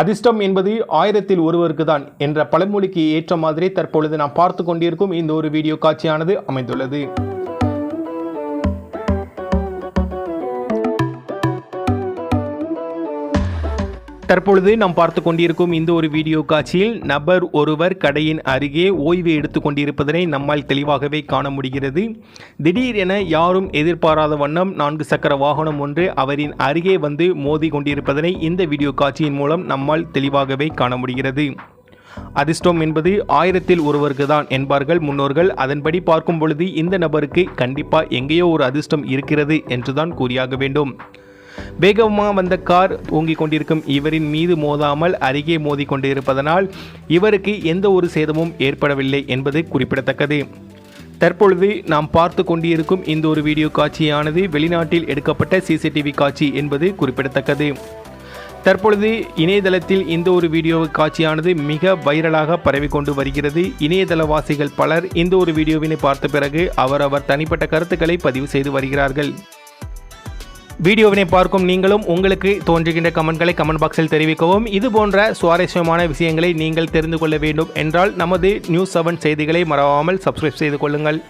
அதிர்ஷ்டம் என்பது ஆயிரத்தில் ஒருவருக்கு தான் என்ற பழமொழிக்கு ஏற்ற மாதிரி தற்பொழுது நாம் பார்த்து கொண்டிருக்கும் இந்த ஒரு வீடியோ காட்சியானது அமைந்துள்ளது. தற்பொழுது நாம் பார்த்து கொண்டிருக்கும் இந்த ஒரு வீடியோ காட்சியில் நபர் ஒருவர் கடையின் அருகே ஓய்வு எடுத்துக் கொண்டிருப்பதனை நம்மால் தெளிவாகவே காண முடிகிறது. திடீரென யாரும் எதிர்பாராத வண்ணம் நான்கு சக்கர வாகனம் ஒன்று அவரின் அருகே வந்து மோதி கொண்டிருப்பதனை இந்த வீடியோ காட்சியின் மூலம் நம்மால் தெளிவாகவே காண முடிகிறது. அதிர்ஷ்டம் என்பது ஆயிரத்தில் ஒருவருக்கு தான் என்பார்கள் முன்னோர்கள். அதன்படி பார்க்கும் பொழுது இந்த நபருக்கு கண்டிப்பாக எங்கேயோ ஒரு அதிர்ஷ்டம் இருக்கிறது என்றுதான் கூறியாக வேண்டும். வேகமாக வந்த கார் தூங்கிக் கொண்டிருக்கும் இவரின் மீது மோதாமல் அருகே மோதி கொண்டிருப்பதனால் இவருக்கு எந்த ஒரு சேதமும் ஏற்படவில்லை என்பது குறிப்பிடத்தக்கது. தற்பொழுது நாம் பார்த்து கொண்டிருக்கும் இந்த ஒரு வீடியோ காட்சியானது வெளிநாட்டில் எடுக்கப்பட்ட சிசிடிவி காட்சி என்பது குறிப்பிடத்தக்கது. தற்பொழுது இணையதளத்தில் இந்த ஒரு வீடியோ காட்சியானது மிக வைரலாக பரவிக்கொண்டு வருகிறது. இணையதளவாசிகள் பலர் இந்த ஒரு வீடியோவினை பார்த்த பிறகு அவரவர் தனிப்பட்ட கருத்துக்களை பதிவு செய்து வருகிறார்கள். வீடியோவினை பார்க்கும் நீங்களும் உங்களுக்கு தோன்றுகின்ற கமெண்ட்களை கமெண்ட் பாக்ஸில் தெரிவிக்கவும். இது போன்ற சுவாரஸ்யமான விஷயங்களை நீங்கள் தெரிந்து கொள்ள வேண்டும் என்றால் நமது நியூஸ் செவன் செய்திகளை மறவாமல் சப்ஸ்கிரைப் செய்து கொள்ளுங்கள்.